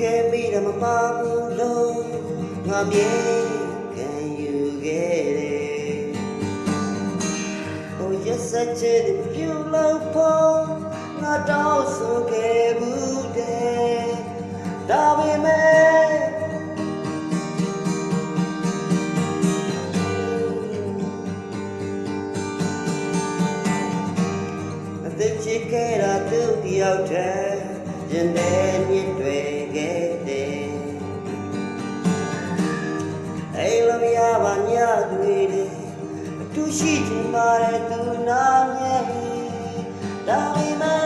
ရမပါဘူးလို့ငါပြေခံယူခဲ့တယ်ဟိုရက်စက်ချစ်ပြုလို့ဖို့ငါတောင်းဆိုခဲ့ဘူးတဲ့ဒါပေမဲ့အသက်ချစ်ခဲ့တာသူတယောက်တည်းရင်ထဲမြင့်တွေ ရှိချင်ပါတယ်သူနာမြဲဒါပေမဲ့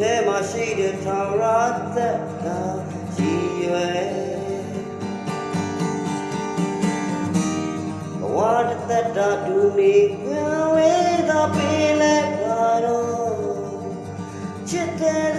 ထဲမှာရှိတဲ့ထာဝရသက်ကကြည်ရွယ်ဘဝတစ်သက်တာဒူနေခွင်ဝေးသာပေးလက်ကတော့ချစ်တဲ့ခ